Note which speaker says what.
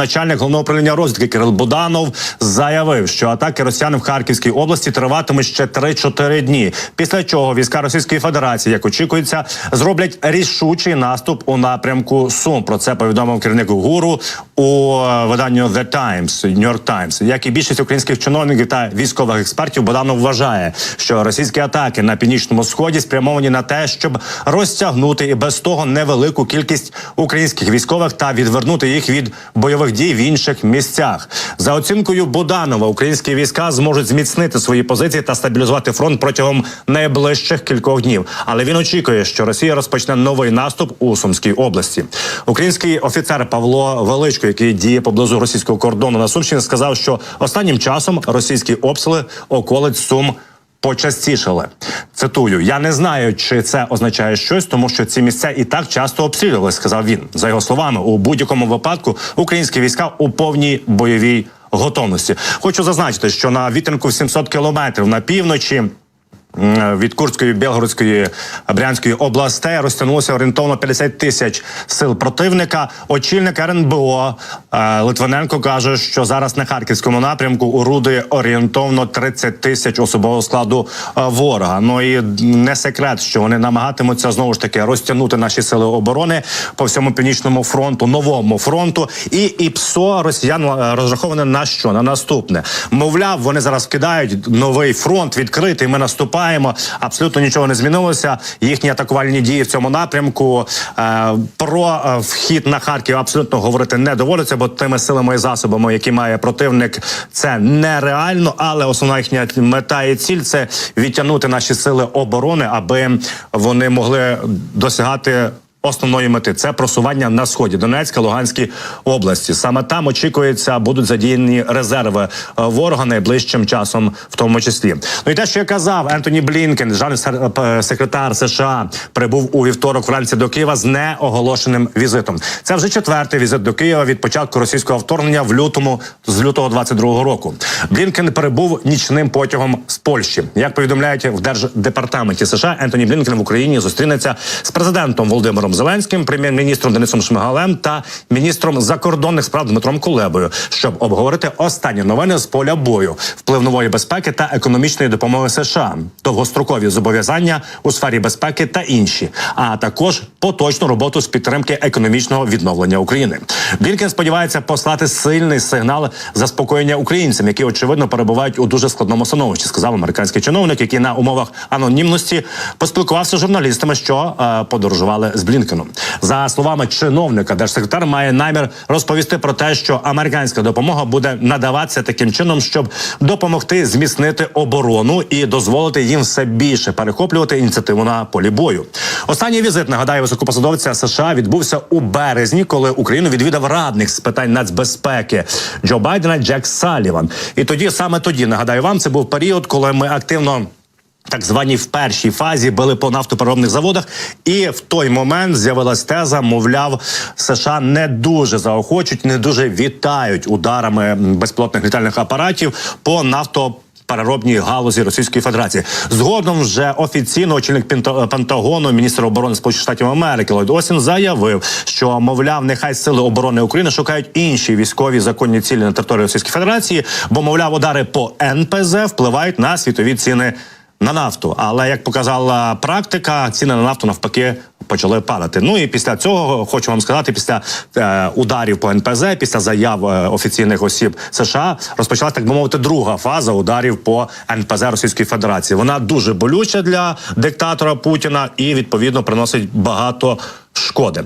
Speaker 1: начальник головного управління розвідки Кирил Буданов заявив, що атаки росіян в Харківській області триватимуть ще 3-4 дні. Після чого війська Російської Федерації, як очікується, зроблять рішучий наступ у напрямку Сум. Про це повідомив керівник ГУРу у е, виданню The Times, New York Times. Як і більшість українських чиновників та військових експертів, Буданов вважає, що російські атаки на північному сході спрямовані на те, щоб розтягнути і без того невелику кількість українських військових та відвернути їх від бойових дій в інших місцях. За оцінкою Буданова, українські війська зможуть зміцнити свої позиції та стабілізувати фронт протягом найближчих кількох днів. Але він очікує, що Росія розпочне новий наступ у Сумській області. Український офіцер Павло Величко, який діє поблизу російського кордону на Сумщині, сказав, що останнім часом російські обстріли околиць Сум. Почастішали цитую: я не знаю, чи це означає щось, тому що ці місця і так часто обстрілювали, сказав він. За його словами, у будь-якому випадку українські війська у повній бойовій готовності. Хочу зазначити, що на вітинку в 700 кілометрів на півночі. М, Від Курської, Білгородської, Брянської областей розтягнулося орієнтовно 50 тисяч сил противника. Очільник РНБО е, Литвиненко каже, що зараз на харківському напрямку орудує орієнтовно 30 тисяч особового складу е, ворога. Ну і не секрет, що вони намагатимуться знову ж таки розтягнути наші сили оборони по всьому північному фронту, новому фронту. І ІПСО росіян е, розраховане на що? На наступне. Мовляв, вони зараз кидають новий фронт відкритий. Ми наступаємо. Абсолютно нічого не змінилося. Їхні атакувальні дії в цьому напрямку е, про е, вхід на Харків абсолютно говорити не доводиться, бо тими силами і засобами, які має противник, це нереально. Але основна їхня мета і ціль це відтягнути наші сили оборони, аби вони могли досягати. Основної мети це просування на сході Донецька, Луганській області. Саме там очікується, будуть задіяні резерви е, ворога найближчим часом, в тому числі. Ну і те, що я казав, Ентоні Блінкен, державний е, секретар США, прибув у вівторок вранці до Києва з неоголошеним візитом. Це вже четвертий візит до Києва від початку російського вторгнення в лютому з лютого 22-го року. Блінкен прибув нічним потягом з Польщі. Як повідомляють в держдепартаменті США, Ентоні Блінкен в Україні зустрінеться з президентом Володимиром Зеленським, прем'єр-міністром Денисом Шмигалем та міністром закордонних справ Дмитром Кулебою, щоб обговорити останні новини з поля бою, вплив нової безпеки та економічної допомоги США, довгострокові зобов'язання у сфері безпеки та інші, а також поточну роботу з підтримки економічного відновлення України. Блінкен сподівається послати сильний сигнал заспокоєння українцям, які очевидно перебувають у дуже складному становищі, сказав американський чиновник, який на умовах анонімності поспілкувався з журналістами, що е, подорожували з Блінкеном. За словами чиновника, держсекретар має намір розповісти про те, що американська допомога буде надаватися таким чином, щоб допомогти зміцнити оборону і дозволити їм все більше перехоплювати ініціативу на полі бою. Останній візит нагадаю високопосадовця США відбувся у березні, коли Україну відвідав радник з питань нацбезпеки Джо Байдена Джек Саліван. І тоді саме тоді нагадаю вам, це був період, коли ми активно. Так звані в першій фазі били по нафтопереробних заводах, і в той момент з'явилась теза, мовляв, США не дуже заохочуть, не дуже вітають ударами безпілотних літальних апаратів по нафто. Переробній галузі Російської Федерації згодом вже офіційно очільник Пента- Пентагону, міністр оборони Сполучених Штатів Америки Ллойд Остін заявив, що мовляв, нехай сили оборони України шукають інші військові законні цілі на території Російської Федерації, бо мовляв, удари по НПЗ впливають на світові ціни на нафту. Але як показала практика, ціни на нафту навпаки почали падати. Ну і після цього хочу вам сказати, після е, ударів по НПЗ, після заяв е, офіційних осіб США, розпочалась так би мовити друга фаза ударів по НПЗ Російської Федерації. Вона дуже болюча для диктатора Путіна і відповідно приносить багато. Шкоди